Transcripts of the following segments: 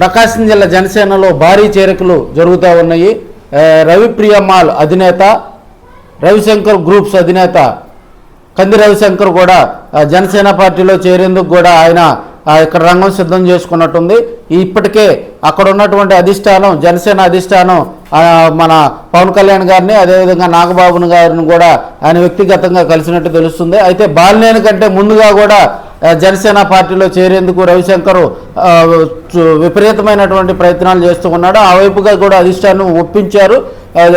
ప్రకాశం జిల్లా జనసేనలో భారీ చేరికలు జరుగుతూ ఉన్నాయి. రవిప్రియ మాల్ అధినేత రవిశంకర్ గ్రూప్స్ అధినేత కంది రవిశంకర్ కూడా జనసేన పార్టీలో చేరేందుకు కూడా ఆయన ఇక్కడ రంగం సిద్ధం చేసుకున్నట్టుంది. ఇప్పటికే అక్కడ ఉన్నటువంటి అధిష్టానం జనసేన అధిష్టానం మన పవన్ కళ్యాణ్ గారిని అదేవిధంగా నాగబాబుని గారిని కూడా ఆయన వ్యక్తిగతంగా కలిసినట్టు తెలుస్తుంది. అయితే బాలినేని కంటే ముందుగా కూడా జనసేన పార్టీలో చేరేందుకు రవిశంకర్ చు- విపరీతమైనటువంటి ప్రయత్నాలు చేస్తూ ఉన్నాడు. ఆ వైపుగా కూడా అధిష్టానం ఒప్పించారు.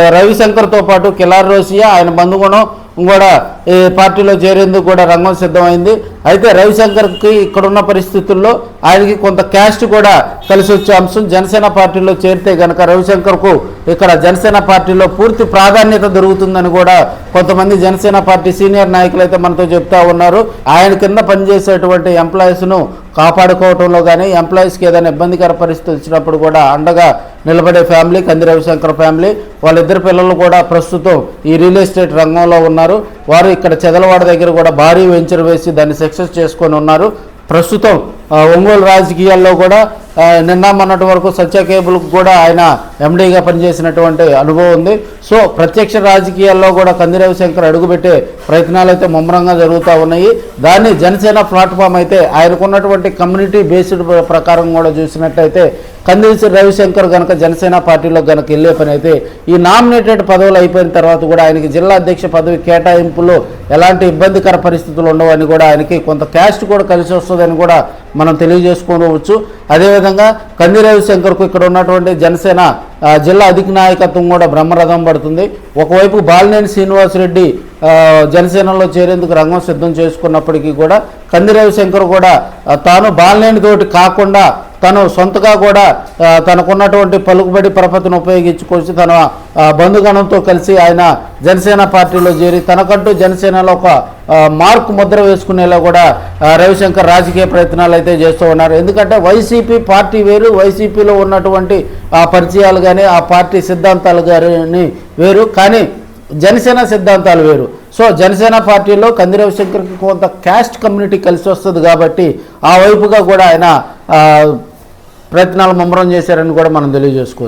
రవిశంకర్తో పాటు కిలార్ రోసియా ఆయన బంధుగుణం కూడా ఈ పార్టీలో చేరేందుకు కూడా రంగం సిద్ధమైంది. అయితే రవిశంకర్కి ఇక్కడున్న పరిస్థితుల్లో ఆయనకి కొంత క్యాస్ట్ కూడా కలిసి వచ్చే అంశం జనసేన పార్టీలో చేరితే గనక రవిశంకర్కు ఇక్కడ జనసేన పార్టీలో పూర్తి ప్రాధాన్యత దొరుకుతుందని కూడా కొంతమంది జనసేన పార్టీ సీనియర్ నాయకులు అయితే మనతో చెప్తా ఉన్నారు. ఆయన కింద పనిచేసేటువంటి ఎంప్లాయీస్ను కాపాడుకోవటంలో కానీ ఎంప్లాయీస్కి ఏదైనా ఇబ్బందికర పరిస్థితి వచ్చినప్పుడు కూడా అండగా నిలబడే ఫ్యామిలీ కంది రవిశంకర్ ఫ్యామిలీ వాళ్ళిద్దరు పిల్లలు కూడా ప్రస్తుతం ఈ రియల్ ఎస్టేట్ రంగంలో ఉన్నారు. వారు ఇక్కడ చెదలవాడ దగ్గర కూడా భారీ వెంచర్ వేసి దాన్ని సక్సెస్ చేసుకొని ఉన్నారు. ప్రస్తుతం ఒంగోలు రాజకీయాల్లో కూడా నిన్న మొన్నటి వరకు సత్య కేబుల్ కూడా ఆయన ఎండీగా పనిచేసినటువంటి అనుభవం ఉంది. సో ప్రత్యక్ష రాజకీయాల్లో కూడా కంది రవిశంకర్ అడుగుపెట్టే ప్రయత్నాలు అయితే ముమ్మరంగా జరుగుతూ ఉన్నాయి. దాన్ని జనసేన ప్లాట్ఫామ్ అయితే ఆయనకున్నటువంటి కమ్యూనిటీ బేస్డ్ ప్రకారం కూడా చూసినట్టయితే కందిసి రవిశంకర్ గనక జనసేన పార్టీలో గనక వెళ్ళే పని అయితే ఈ నామినేటెడ్ పదవులు అయిపోయిన తర్వాత కూడా ఆయనకి జిల్లా అధ్యక్ష పదవి కేటాయింపులో ఎలాంటి ఇబ్బందికర పరిస్థితులు ఉండవని కూడా ఆయనకి కొంత క్యాస్ట్ కూడా కలిసి వస్తుందని కూడా మనం తెలియజేసుకోవచ్చు. అదేవిధంగా కంది రవిశంకర్కు ఇక్కడ ఉన్నటువంటి జనసేన జిల్లా అధిక నాయకత్వం కూడా బ్రహ్మరథం పడుతుంది. ఒకవైపు బాలినేని శ్రీనివాసరెడ్డి జనసేనలో చేరేందుకు రంగం సిద్ధం చేసుకున్నప్పటికీ కూడా కంది రవిశంకర్ కూడా తాను బాలినేని తోటి కాకుండా తను సొంతగా కూడా తనకున్నటువంటి పలుకుబడి పరపతిని ఉపయోగించుకొచ్చి తన బంధుగణంతో కలిసి ఆయన జనసేన పార్టీలో చేరి తనకంటూ జనసేనలో ఒక మార్క్ ముద్ర వేసుకునేలా కూడా రవిశంకర్ రాజకీయ ప్రయత్నాలు అయితే చేస్తూ ఉన్నారు. ఎందుకంటే వైసీపీ పార్టీ వేరు వైసీపీలో ఉన్నటువంటి ఆ పరిచయాలు కానీ ఆ పార్టీ సిద్ధాంతాలు కానీ వేరు కానీ జనసేన సిద్ధాంతాలు వేరు. సో జనసేన పార్టీలో కంది రవిశంకర్కి కొంత క్యాస్ట్ కమ్యూనిటీ కలిసి వస్తుంది కాబట్టి ఆ వైపుగా కూడా ఆయన ప్రయత్నాలు ముమ్మరం చేశారని కూడా మనం తెలియజేసుకోవచ్చు.